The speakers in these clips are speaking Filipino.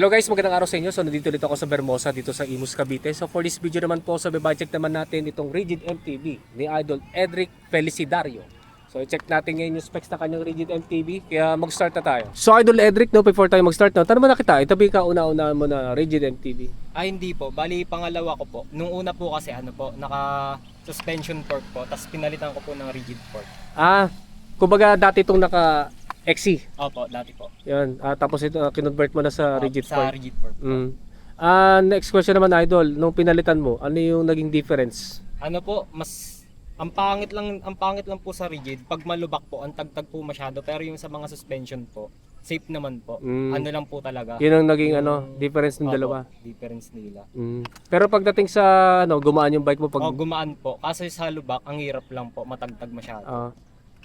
Hello guys, magandang araw sa inyo. So nandito dito ako sa Bermosa dito sa Imus Cavite. So for this video naman po, sa budget naman natin itong Rigid MTB ni Idol Edric Felicidario. So i-check natin ngayon yung specs ng kanyang Rigid MTB. Kaya mag-start na tayo. So Idol Edric, no, before tayo mag-start, no, tanong mo na kita, itabi ka una-una mo na Rigid MTB. Ah, hindi po. Bali, pangalawa ko po. Nung una po kasi ano po, naka suspension fork po. Tapos pinalitan ko po ng rigid fork. Ah, kumbaga dati itong naka XC. Opo, dati po. Yan. Ah, tapos ito, ah, kinonvert mo na sa rigid Sa rigid fork. Mm. Ah, next question naman Idol, nung pinalitan mo, ano yung naging difference? Ano po, mas ang pangit lang ang pangit lang po sa rigid pag malubak po ang tagtag po masyado pero yung sa mga suspension po safe naman po Mm. ano lang po talaga Yun ang naging ano, difference ng Opo, dalawa. difference nila Mm. Pero pagdating sa ano, gumaan yung bike mo pag oh, gumaan po kasi sa lubak ang hirap lang po matagtag masyado ah.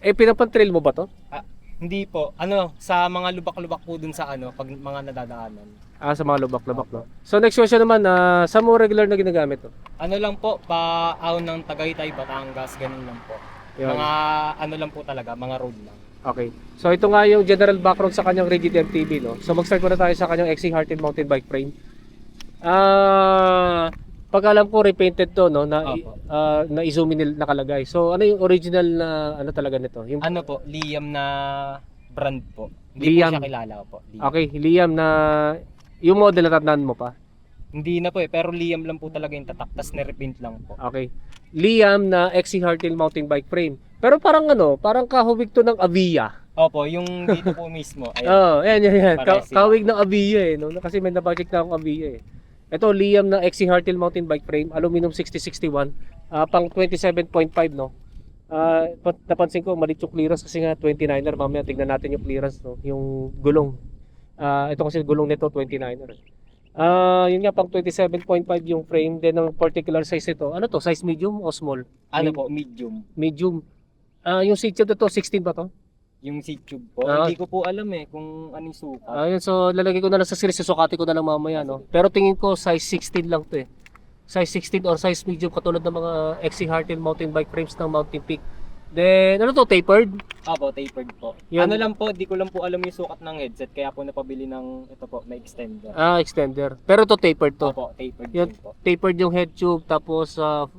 eh pinapantrail mo ba to? Ah, hindi po ano sa mga lubak-lubak po dun sa ano pag mga nadadaanan Ah, sa mga lubak-lubak no. So next question naman, na sa mo regular na ginagamit to? Ano lang po, pa-aw ng Tagaytay, Batangas, ganun lang po. Yun. Mga ano lang po talaga, mga road lang. Okay. So ito nga yung general background sa kanyang rigid MTB no. So mag-start muna tayo sa kanyang XC Hearted Mountain Bike Frame. Ah, pag alam ko repainted to no na Opo. ah, na Izumi nakalagay. So ano yung original na ano talaga nito? Yung Ano po, Liam na brand po. Hindi Liam. po siya kilala po. Liam. Okay, Liam na yung model na tatandaan mo pa. Hindi na po eh, pero Liam lang po talaga yung tatak, tas nirepaint lang po. Okay. Liam na XC Hardtail mountain bike frame. Pero parang ano, parang kahubig to ng Avia. Opo, yung dito po mismo. Ayun. Oo, oh, yan, yan, yan. Ka- Parehas sila. kahawig ng Avia eh. No? Kasi may nabudget na akong Avia eh. Ito, Liam na XC Hardtail mountain bike frame, aluminum 6061, ah, pang 27.5 no. Pa- napansin ko malit yung clearance kasi nga 29er. Mamaya tingnan natin yung clearance no, yung gulong. Ah, ito kasi gulong nito 29er. Ah, yun nga pang 27.5 yung frame din ng particular size ito. Ano to? Size medium o small? Ano Med- po, medium. Medium. Ah, yung seat to 16 ba to? Yung seat tube po. Ah. Hindi ko po alam eh kung ano yung sukat. Ayun, so lalagay ko na lang sa series, susukati ko na lang mamaya, no? Pero tingin ko size 16 lang to eh. Size 16 or size medium katulad ng mga XC Hardtail mountain bike frames ng Mountain Peak. Then, ano to, tapered? Opo, tapered po. Yun. Ano lang po, di ko lang po alam yung sukat ng headset, kaya po napabili ng, ito po, may extender. Ah, extender. Pero to tapered to. Opo, tapered Yun. din po. Tapered yung head tube, tapos, ah,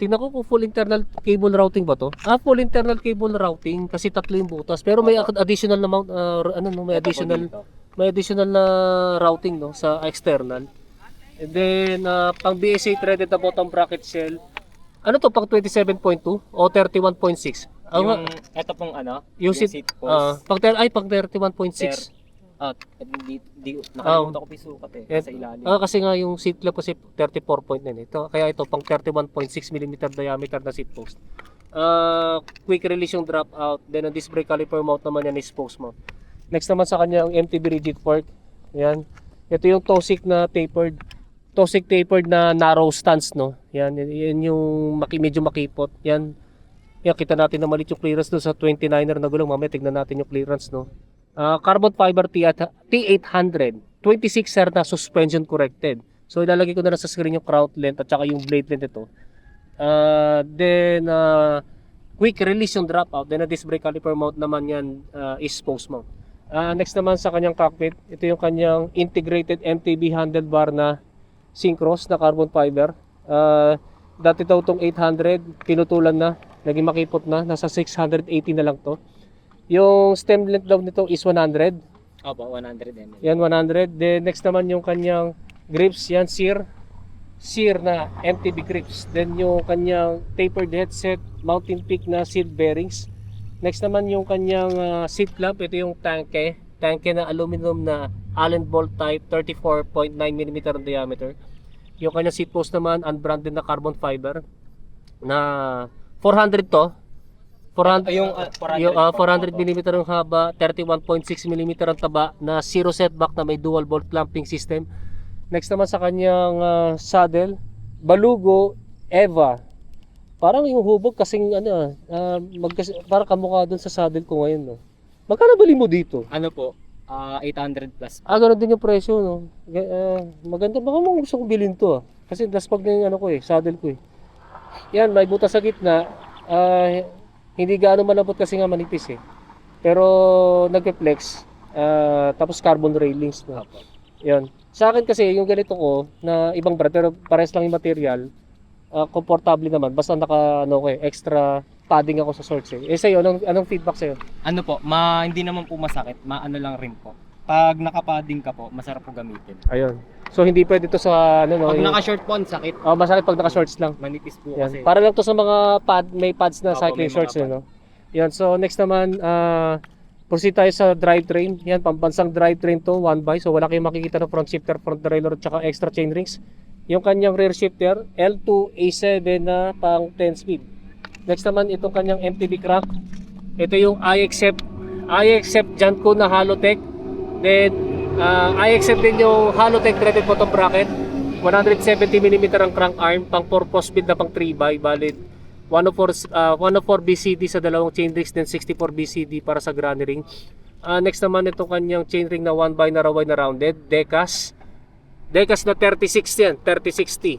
tingnan ko kung full internal cable routing ba to? Ah, full internal cable routing kasi tatlo yung butas. Pero may additional na mount, ah, ano, no, may additional may additional na routing no sa external. And then uh, pang BSA threaded na bottom bracket shell. Ano to pang 27.2 o 31.6? Ang yung, ito pong ano, yung seat, post. ah, pang ay pang 31.6. Ah, di, di, nakalimutan ko pa yung sukat eh, Yan. sa ilalim. Ah, kasi nga yung seat club kasi 34.9 ito. Kaya ito pang 31.6 mm diameter na seat post. Ah, quick release yung drop out. Then ang disc brake caliper mount naman yan is post mount. Next naman sa kanya ang MTB rigid fork. Yan. Ito yung Tosic na tapered. Tosic tapered na narrow stance no. Yan, yan yung maki, medyo makipot. Yan. Yan kita natin na malit yung clearance doon sa 29er na gulong. Mamaya tignan natin yung clearance no. Ah, carbon fiber T at T800 26er na suspension corrected. So ilalagay ko na lang sa screen yung crown length at saka yung blade length ito. Uh, then uh, quick release yung dropout. Then a disc brake caliper mount naman yan uh, is post mount. Ah, next naman sa kanyang cockpit, ito yung kanyang integrated MTB handlebar na Syncros na carbon fiber. Ah, dati daw itong 800, pinutulan na, naging makipot na, nasa 680 na lang to. Yung stem length daw nito is 100. Opo, 100 ml. Yan 100. Then next naman yung kanyang grips, yan sear. Sear na MTB grips. Then yung kanyang tapered headset, Mountain Peak na seat bearings. Next naman yung kanyang ah, seat clamp, ito yung tanke. Tanke na aluminum na Allen bolt type 34.9 mm ang diameter. Yung kanyang seat post naman unbranded na carbon fiber na 400 to. 400 Ay, yung, ah, 400 yung ah, po, 400 opo. mm ang haba, 31.6 mm ang taba na zero setback na may dual bolt clamping system. Next naman sa kanyang ah, saddle, Balugo Eva. Parang yung hubog kasing ano, ah, magkas parang kamukha doon sa saddle ko ngayon, no. Magkano bali mo dito? Ano po, ah 800 plus. Ah, ganun din yung presyo, no. Ah, maganda, baka mo gusto kong bilhin to, ah. Kasi daspag na yung ano ko eh, saddle ko eh. Yan, may butas sa gitna. Ah, hindi gaano malambot kasi nga manipis eh. Pero nagpe-flex. Ah, tapos carbon railings. No? Opo. Yan. Sa akin kasi, yung ganito ko, na ibang brand, pero pares lang yung material, ah, komportable naman. Basta naka, ano ko eh, extra padding ako sa shorts eh. Eh sa'yo, anong, anong feedback sa'yo? Ano po, ma hindi naman po masakit, maano lang rin po. Pag nakapadding ka po, masarap po gamitin. Ayun. So, hindi pwede to sa, ano, no? Pag yung- naka-short po, ang sakit. Oh, masakit pag naka-shorts lang. Manipis po Yan. kasi. Para lang to sa mga pad, may pads na Opo, cycling may mga shorts pad. eh, no? Yan. So, next naman, ah, proceed tayo sa drivetrain. Yan, pambansang drivetrain to, one by. So, wala kayong makikita na front shifter, front derailleur, at saka extra chain rings. Yung kanyang rear shifter, L2 A7 na pang 10 speed. Next naman, itong kanyang MTB crank. Ito yung I-Accept, I-Accept Janko na Halotech. Then, ah, I-Accept din yung Halotech threaded bottom bracket. 170mm ang crank arm, pang 4 speed na pang 3 by, valid 104, uh, 104 BCD sa dalawang chain rings, then 64 BCD para sa granny ring. Ah, next naman itong kanyang chain ring na 1 by na raway na rounded, Decas. Decas na 36 yan, 3060.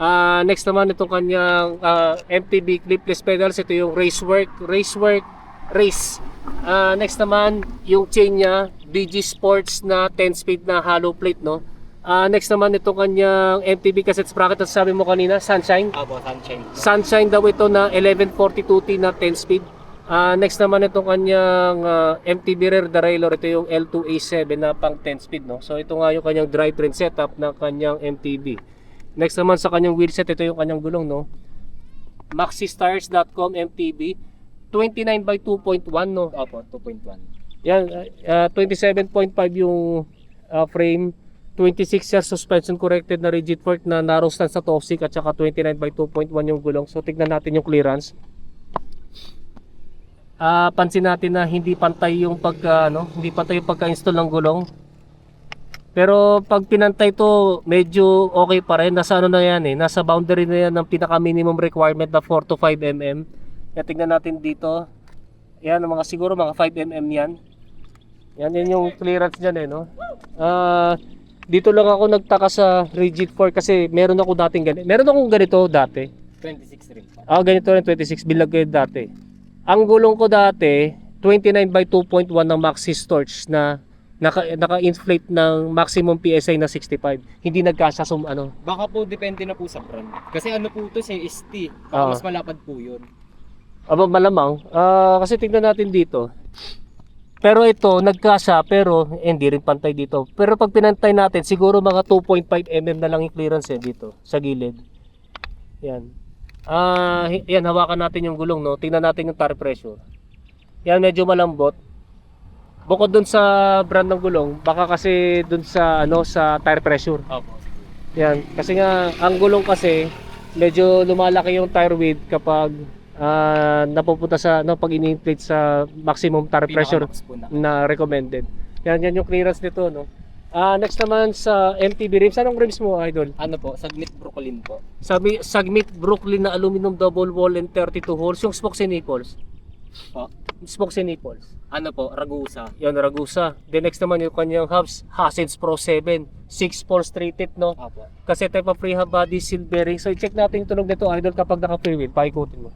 Ah, next naman itong kanyang ah, MTB clipless pedals, ito yung Racework, Racework Race. Ah, next naman yung chain niya, DG Sports na 10 speed na hollow plate, no? Ah, next naman itong kanyang MTB cassette sprocket na sabi mo kanina, Sunshine. Opo, sunshine. Sunshine daw ito na 1142T na 10 speed. Ah, next naman itong kanyang ah, MTB rear derailleur, ito yung L2A7 na pang 10 speed. No? So ito nga yung kanyang drivetrain setup ng kanyang MTB. Next naman sa kanyang wheelset, ito yung kanyang gulong. No? MaxiStars.com MTB 29 by 2.1 no. Opo, 2.1. Yan, ah, 27.5 yung ah, frame, 26 year suspension corrected na rigid fork na narrow stance sa toxic at saka 29 by 2.1 yung gulong. So tignan natin yung clearance. Ah, pansin natin na hindi pantay yung pagka ano, hindi pantay yung pagka-install ng gulong. Pero pag pinantay to, medyo okay pa rin. Nasa ano na yan eh, nasa boundary na yan ng pinaka minimum requirement na 4 to 5 mm. Kaya tignan natin dito. Yan, mga siguro mga 5 mm yan. Yan yan yung clearance niyan eh, no? Ah, dito lang ako nagtaka sa rigid fork kasi meron ako dating ganito. Meron akong ganito dati. 26 rin. Ah, ganito rin 26 bilag ko dati. Ang gulong ko dati 29 by 2.1 ng Maxi Storch na naka, naka-inflate ng maximum PSI na 65. Hindi nagkasya sum ano. Baka po depende na po sa brand. Kasi ano po to sa ST. Baka Ah. mas malapad po yun. Aba malamang. Ah, kasi tingnan natin dito. Pero ito nagkasya pero eh, hindi rin pantay dito. Pero pag pinantay natin siguro mga 2.5 mm na lang yung clearance eh dito sa gilid. Yan. Ah, hi- yan hawakan natin yung gulong no. Tingnan natin yung tire pressure. Yan medyo malambot. Bukod dun sa brand ng gulong, baka kasi dun sa ano sa tire pressure. Opo. Yan, kasi nga ang gulong kasi medyo lumalaki yung tire width kapag ah, napupunta sa no pag ini-inflate sa maximum tire pressure na. na recommended. Yan yan yung clearance nito no. Ah, next naman sa MTB rims, anong rims mo idol? Ano po, Sagmit Brooklyn po. Sabi Sagmit Brooklyn na aluminum double wall and 32 holes, yung spokes and nipples. Po. Spokes and nipples. Ano po, Ragusa. Yan Ragusa. The next naman yung kanyang hubs, Hassens Pro 7, 6-4 straight it no. Opo. Kasi type of rehab body seal bearing. So i-check natin yung tunog nito idol kapag naka free wheel. Paikutin mo.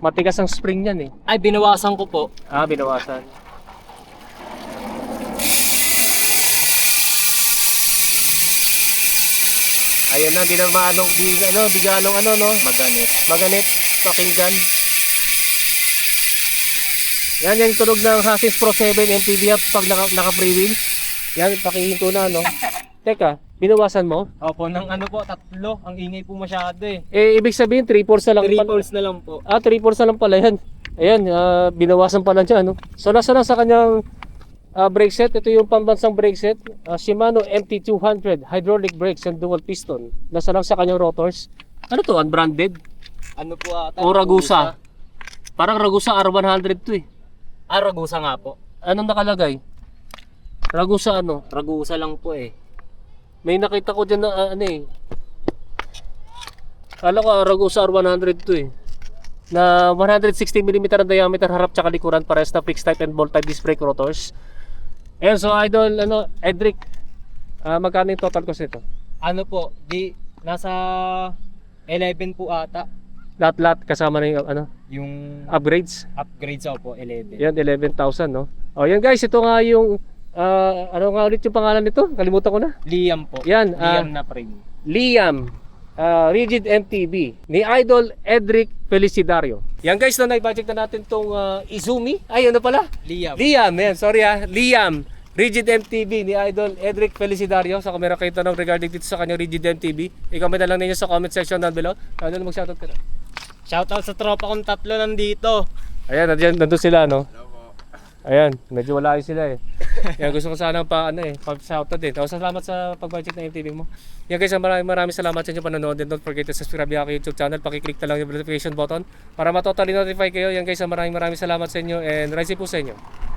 Matigas ang spring niyan eh. Ay, binawasan ko po. Ah, binawasan. Ayun na, di na maanong, di, ano, di ganong ano, no? Maganit. Maganit, pakinggan. Yan, yan yung tunog ng Hasis Pro 7 MTB up pag naka, naka free wheel. Yan, pakihinto na, no? Teka, binawasan mo? Opo, ng ano po, tatlo. Ang ingay po masyado eh. Eh, ibig sabihin, 3 4 na lang. 3 pala. na lang po. Ah, 3 4 na lang pala yan. Ayan, ah, binawasan pala niya, no? So, nasa na sa kanyang ah, brake set. Ito yung pambansang brake set. Ah, Shimano MT200 hydraulic brakes and dual piston. Nasa lang sa kanyang rotors. Ano to, unbranded? Ano po ata? O Ragusa? Parang Ragusa R100 to eh. Ah, Ragusa nga po. Anong nakalagay? Ragusa ano? Ragusa lang po eh. May nakita ko dyan na ah, ano eh. Kala ko ah, Ragusa R100 to eh. Na 160mm ang diameter harap tsaka likuran pares na fixed type and bolt type disc brake rotors. Ayan, so idol, ano, Edric, ah, magkano yung total cost nito? Ano po, di, nasa 11 po ata. Lahat-lahat kasama na yung ano? Yung upgrades. upgrades ako po, 11. Yan, 11,000, no? O, yan guys, ito nga yung, ah, ano nga ulit yung pangalan nito? Kalimutan ko na. Liam po. Yan, ah, Liam na frame. Liam, ah, Rigid MTB, ni Idol Edric Felicidario. Yan guys, no, na-budget na natin tong ah, Izumi. Ay, ano pala? Liam. Liam, yan, sorry ah, Liam. Rigid MTB ni Idol Edric Felicidario. Sa kung meron kayo tanong regarding dito sa kanyang Rigid MTB, i-comment na lang ninyo sa comment section down below. Ano mag-shoutout ka na? Shoutout sa tropa kong tatlo nandito. Ayan, nandiyan, nandun sila, no? Ayan, medyo wala sila eh. Yan, gusto ko sana pa, ano eh, pa shoutout din. Tapos salamat sa pag-budget ng MTV mo. Yan guys, maraming maraming salamat sa inyo panonood. And don't forget to subscribe aking YouTube channel. Pakiclick na lang yung notification button para matotally notify kayo. Yan guys, maraming maraming salamat sa inyo and rise po sa inyo.